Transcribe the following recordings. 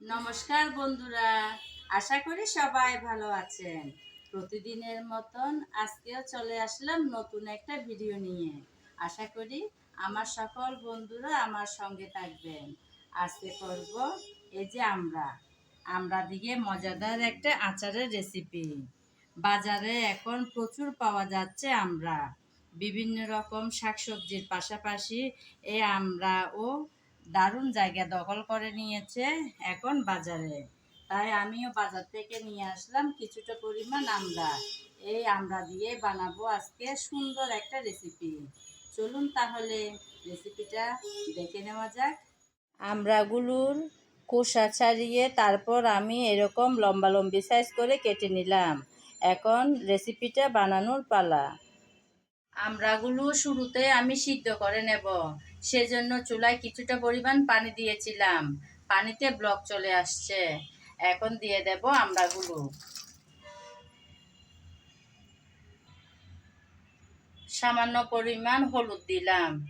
নমস্কার বন্ধুরা, আশা করি সবাই ভালো আছেন। প্রতিদিনের মতন আজকেও চলে আসলাম নতুন একটা ভিডিও নিয়ে। আশা করি আমার সকল বন্ধুরা আমার সঙ্গে থাকবেন। আজকে করব এই যে আমরা। আমরা দিয়ে মজাদার একটা আচারের রেসিপি বাজারে এখন প্রচুর পাওয়া যাচ্ছে আমরা। বিভিন্ন রকম শাকসবজির পাশাপাশি এই আমরাও দারুণ জায়গা দখল করে নিয়েছে এখন বাজারে। তাই আমিও বাজার থেকে নিয়ে আসলাম কিছুটা পরিমাণ আমরা এই আমরা দিয়ে বানাবো আজকে সুন্দর একটা রেসিপি চলুন তাহলে রেসিপিটা দেখে নেওয়া যাক। আমরাগুলোর খোসা ছাড়িয়ে তারপর আমি এরকম লম্বা লম্বি সাইজ করে কেটে নিলাম। এখন রেসিপিটা বানানোর পালা। আমরাগুলো শুরুতে আমি সিদ্ধ করে নেব। সেজন্য চুলায় কিছুটা পরিমাণ পানি দিয়েছিলাম। পানিতে ব্লক চলে আসছে। এখন দিয়ে দেব আমড়াগুলো। সামান্য পরিমাণ হলুদ দিলাম।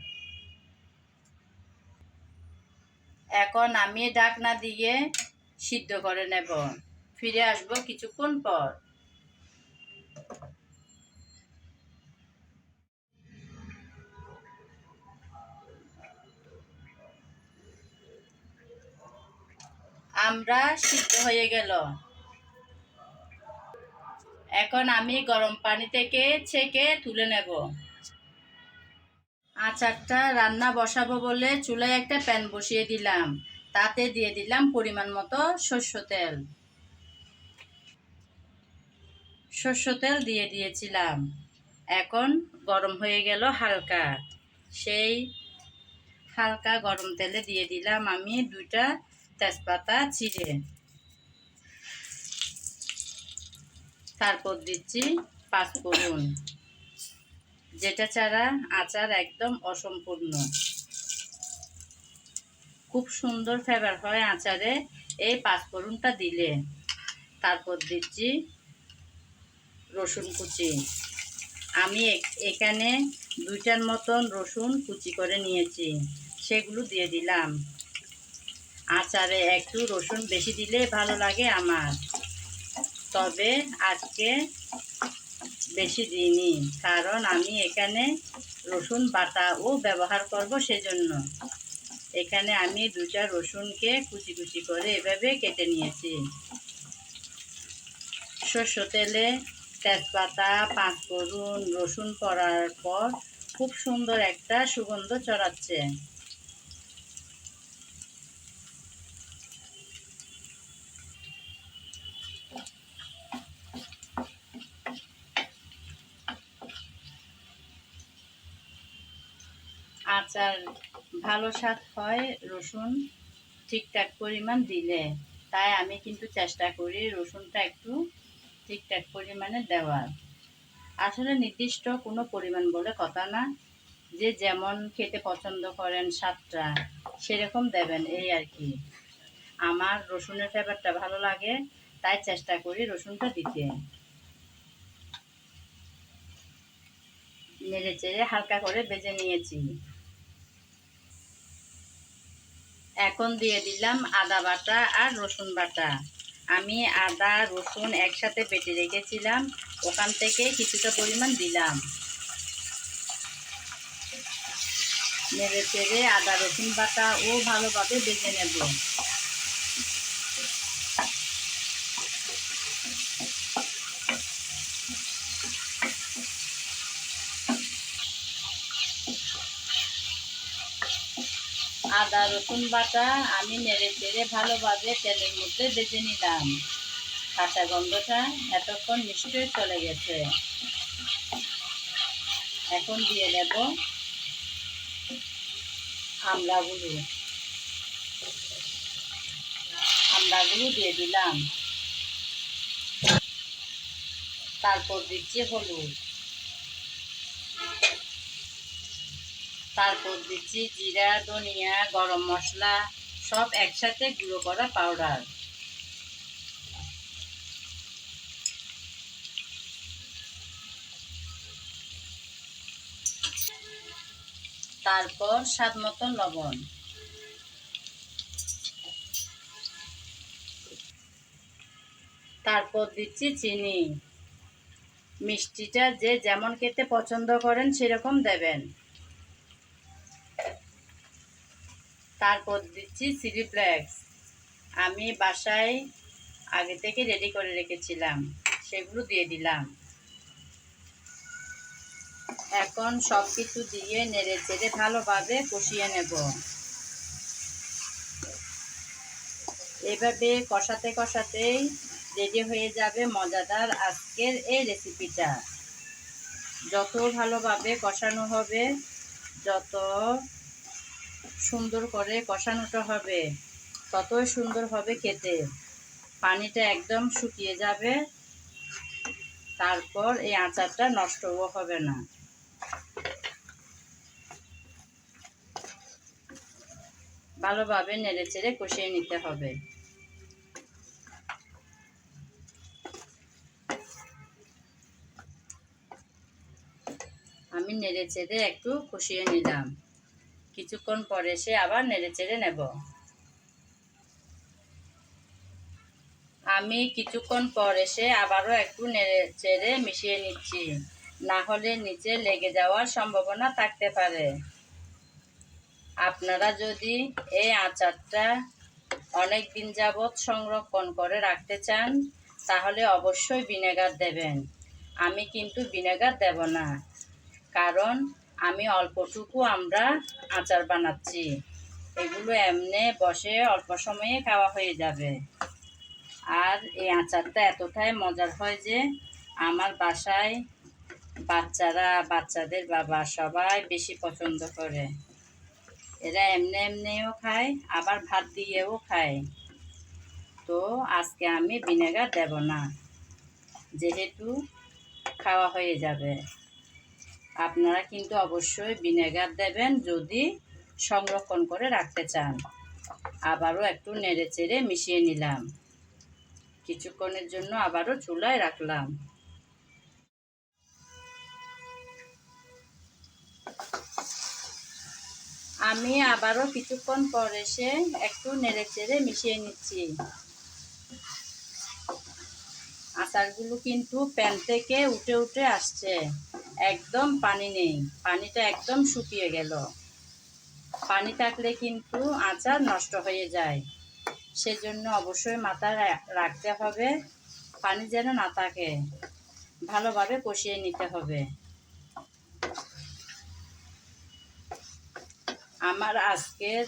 এখন আমি ডাকনা দিয়ে সিদ্ধ করে নেব। ফিরে আসব কিছুক্ষণ পর। আমরা সিদ্ধ হয়ে গেল। এখন আমি গরম পানি থেকে ছেঁকে তুলে নেব। আচারটা রান্না বসাবো বলে চুলায় একটা প্যান বসিয়ে দিলাম। তাতে দিয়ে দিলাম পরিমাণ মতো সর্ষ তেল। সর্ষ তেল দিয়ে দিয়েছিলাম। এখন গরম হয়ে গেল হালকা। সেই হালকা গরম তেলে দিয়ে দিলাম আমি দুইটা তেজপাতা, চিড়ে। তারপর দিচ্ছি পাঁচফোড়ন। যেটা ছাড়া আচার একদম অসম্পূর্ণ। খুব সুন্দর ফ্লেভার হয় আচারে এই পাঁচফোড়নটা দিলে। তারপর দিচ্ছি রসুন কুচি। আমি এখানে দুইটার মতন রসুন কুচি করে নিয়েছি। সেগুলো দিয়ে দিলাম। আচারে একটু রসুন বেশি দিলে ভালো লাগে আমার। তবে আজকে বেশি দিইনি, কারণ আমি এখানে রসুন বাটাও ব্যবহার করব সেজন্য। এখানে আমি দুটা রসুনকে কুচি কুচি করে এভাবে কেটে নিয়েছি। শস্য তেলে তেজপাতা, পাঁচফোড়ন, রসুন পড়ার পর খুব সুন্দর একটা সুগন্ধ চড়াচ্ছে আচার ভালো স্বাদ হয়, রসুন ঠিকঠাক পরিমাণ দিলে। তাই আমি কিন্তু চেষ্টা করি রসুনটা একটু ঠিকঠাক পরিমাণে দেওয়ার। আসলে নির্দিষ্ট কোনো পরিমাণ বলে কথা না। যে যেমন খেতে পছন্দ করেন স্বাদটা সেরকম দেবেন, এই আর কি। আমার রসুনের ফ্লেভারটা ভালো লাগে, তাই চেষ্টা করি রসুনটা দিতে। নেড়ে চেড়ে হালকা করে বেজে নিয়েছি। এখন দিয়ে দিলাম আদা বাটা আর রসুন বাটা। আমি আদা, রসুন একসাথে বেটে রেখেছিলাম, ওখান থেকে কিছুটা পরিমাণ দিলাম। নেড়ে চেড়ে আদা, রসুন বাটা ও ভালোভাবে বেজে নেব। আদা, রসুন বাটা আমি নেড়ে চেড়ে ভালোভাবে তেলের মধ্যে বেজে নিলাম। কাঁচা গন্ধটা এতক্ষণ নিশ্চয়ই চলে গেছে। এখন দিয়ে দেব আমলাগুলো। আমলাগুলো দিয়ে দিলাম। তারপর দিচ্ছি হলুদ। তারপর দিচ্ছি জিরা, ধনিয়া, গরম মশলা, সব একসাথে গুঁড়ো করা পাউডার তারপর স্বাদ মতো লবণ। তারপর দিচ্ছি চিনি। মিষ্টিটা যে যেমন খেতে পছন্দ করেন সেরকম দেবেন। তারপর দিচ্ছি চিলি ফ্লেক্স আমি বাসায় আগে থেকে রেডি করে রেখেছিলাম, সেগুলো দিয়ে দিলাম। এখন সব কিছু দিয়ে নেড়ে চেড়ে ভালোভাবে কষিয়ে নেব। এভাবে কষাতে কষাতেই রেডি হয়ে যাবে মজাদার আজকের এই রেসিপিটা যত ভালোভাবে কষানো হবে, যত সুন্দর করে কষানোটা হবে। ততই সুন্দর হবে খেতে। পানিটা একদম শুকিয়ে যাবে। তারপর এই আচারটা নষ্টও হবে না। ভালোভাবে নেড়ে চেড়ে কষিয়ে নিতে হবে। আমি নেড়ে চেড়ে একটু কষিয়ে নিলাম। কিছুক্ষণ পরে সে আবার নেড়ে চেড়ে নেব। আমি কিছুক্ষণ পর এসে আবারও একটু নেড়ে চেড়ে মিশিয়ে নিচ্ছি। না হলে নিচে লেগে যাওয়ার সম্ভাবনা থাকতে পারে। আপনারা যদি এই আচারটা অনেক দিন যাবৎ সংরক্ষণ করে রাখতে চান, তাহলে অবশ্যই ভিনেগার দেবেন। আমি কিন্তু ভিনেগার দেব না, কারণ আমি অল্পটুকু আমরা আচার বানাচ্ছি। এগুলো এমনি বসে অল্প সময়ে খাওয়া হয়ে যাবে। আর এই আচারটা এতটাই মজার হয় যে, আমার বাসায় বাচ্চারা, বাচ্চাদের বাবা সবাই বেশি পছন্দ করে। এরা এমনি এমনিও খায়, আবার ভাত দিয়েও খায়। তো আজকে আমি ভিনেগার দেব না, যেহেতু খাওয়া হয়ে যাবে। আপনারা কিন্তু অবশ্যই ভিনেগার দেবেন যদি সংরক্ষণ করে রাখতে চান। আবারও একটু নেড়ে চেড়ে মিশিয়ে নিলাম। কিছুক্ষণের জন্য আবারও চুলায় রাখলাম। আমি আবারও কিছুক্ষণ পর এসে একটু নেড়ে চেড়ে মিশিয়ে নিচ্ছি। আচারগুলো কিন্তু প্যান থেকে উঠে উঠে আসছে। একদম পানি নেই। পানিটা একদম শুকিয়ে গেল। পানি থাকলে কিন্তু আচার নষ্ট হয়ে যায়। সেজন্য অবশ্যই মাথায় রাখতে হবে, পানি যেন না থাকে। ভালোভাবে কষিয়ে নিতে হবে। আমার আজকের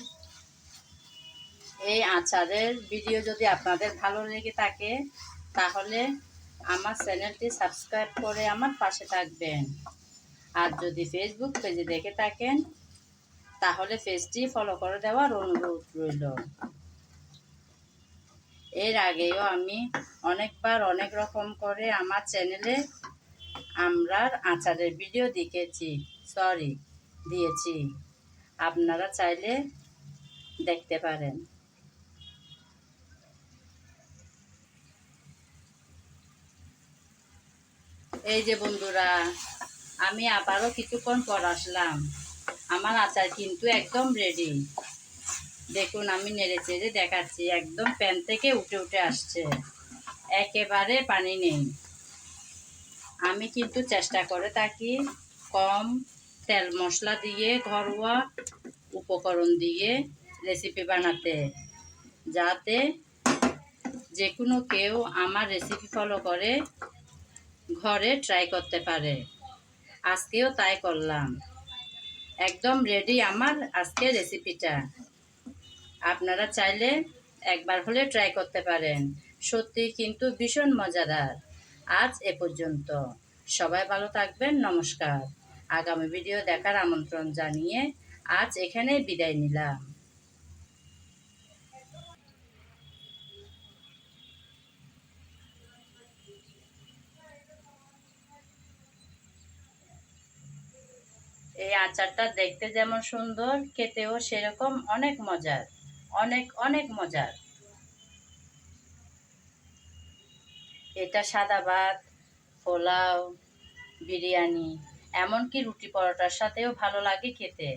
এই আচারের ভিডিও যদি আপনাদের ভালো লেগে থাকে তাহলে আমার চ্যানেলটি সাবস্ক্রাইব করে আমার পাশে থাকবেন। আর যদি ফেসবুক পেজে দেখে থাকেন, তাহলে পেজটি ফলো করে দেওয়ার অনুরোধ রইল। এর আগেও আমি অনেকবার অনেক রকম করে আমার চ্যানেলে আমরার আচারের ভিডিও দেখেছি সরি দিয়েছি। আপনারা চাইলে দেখতে পারেন। এই যে বন্ধুরা, আমি আবারও কিছুক্ষণ পর আসলাম। আমার আচার কিন্তু একদম রেডি দেখুন, আমি নেড়ে চেড়ে দেখাচ্ছি, একদম প্যান থেকে উঠে উঠে আসছে। একেবারে পানি নেই। আমি কিন্তু চেষ্টা করে থাকি কম তেল মশলা দিয়ে, ঘরোয়া উপকরণ দিয়ে রেসিপি বানাতে, যাতে যে কোনো কেউ আমার রেসিপি ফলো করে ঘরে ট্রাই করতে পারে। আজকেও তাই করলাম। একদম রেডি আমার আজকে রেসিপিটা আপনারা চাইলে একবার হলে ট্রাই করতে পারেন। সত্যি কিন্তু ভীষণ মজাদার। আজ এ পর্যন্ত। সবাই ভালো থাকবেন, নমস্কার। আগামী ভিডিও দেখার আমন্ত্রণ জানিয়ে আজ এখানে বিদায় নিলাম। এই আচারটা দেখতে যেমন সুন্দর, খেতেও সেরকম অনেক মজার, অনেক অনেক মজার। এটা সাদা ভাত, পোলাও, বিরিয়ানি, এমনকি রুটি পরোটার সাথেও ভালো লাগে খেতে।